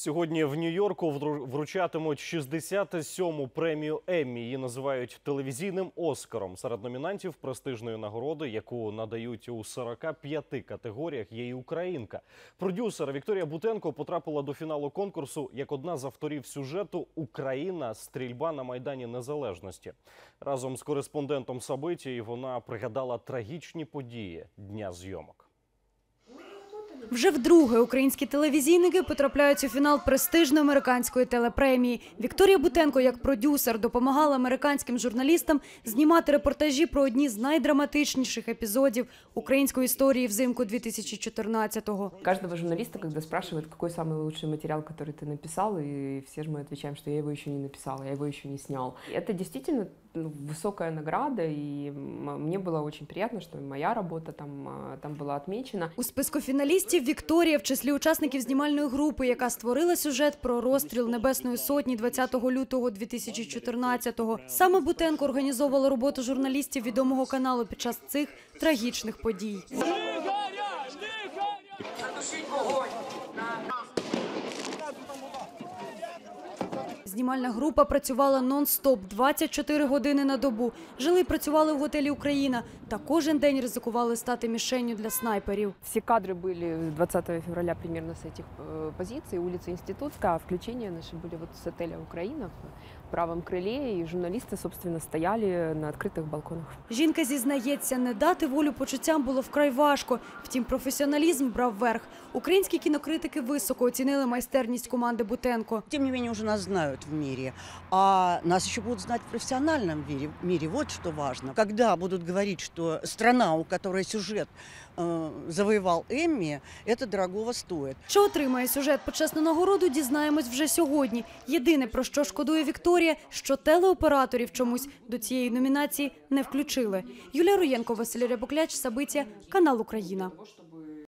Сьогодні в Нью-Йорку вру- вручатимуть 67-му премію Еммі. Її називають телевізійним Оскаром. Серед номінантів престижної нагороди, яку надають у 45 категоріях, є і українка. Продюсер Вікторія Бутенко потрапила до фіналу конкурсу як одна з авторів сюжету Україна. Стрільба на майдані Незалежності. Разом з кореспондентом Сабиті вона пригадала трагічні події дня зйомок. Вже вдруге українські телевізійники потрапляють у фінал престижної американської телепремії. Вікторія Бутенко, як продюсер, допомагала американським журналістам знімати репортажі про одні з найдраматичніших епізодів української історії взимку 2014-го. Каждого журналиста, когда спрашивают, какой самый лучший материал, который ты написал, и все же мы отвечаем, что я его еще не написала, я его еще не снял. Это действительно ну, высокая награда, и м- мне было очень приятно, что моя работа там, а, там была отмечена. У списку фіналістів Вікторія в числі учасників знімальної групи, яка створила сюжет про розстріл Небесної Сотні 20 лютого 2014-го. Саме Бутенко організовувала роботу журналістів відомого каналу під час цих трагічних подій. Знімальна група працювала нон-стоп 24 години на добу. Жили і працювали в готелі Україна та кожен день ризикували стати мішенню для снайперів. Все кадры были 20 февраля примерно с этих э, позиций, улица Институтская, а включения наши были вот с отеля «Украина» в правом крыле, и журналисты, собственно, стояли на открытых балконах. Жінка зізнається, не дати волю почуттям було вкрай важко. Втім, професіоналізм брав верх. Українські кінокритики високо оцінили майстерність команди Бутенко. Тем не менее, уже нас знают в мире. А нас еще будут знать в профессиональном мире. мире. Вот что важно. Когда будут говорить, что страна, у которой сюжет э, завоевал Эмми, это дорогого стоит. Що отримає сюжет почесну нагороду, дізнаємось вже сьогодні. Єдине про що шкодує Вікторія, що телеоператорів чомусь до цієї номінації не включили. Юлія Руєнко, Василь Рябокляч, Сабиття, канал Україна.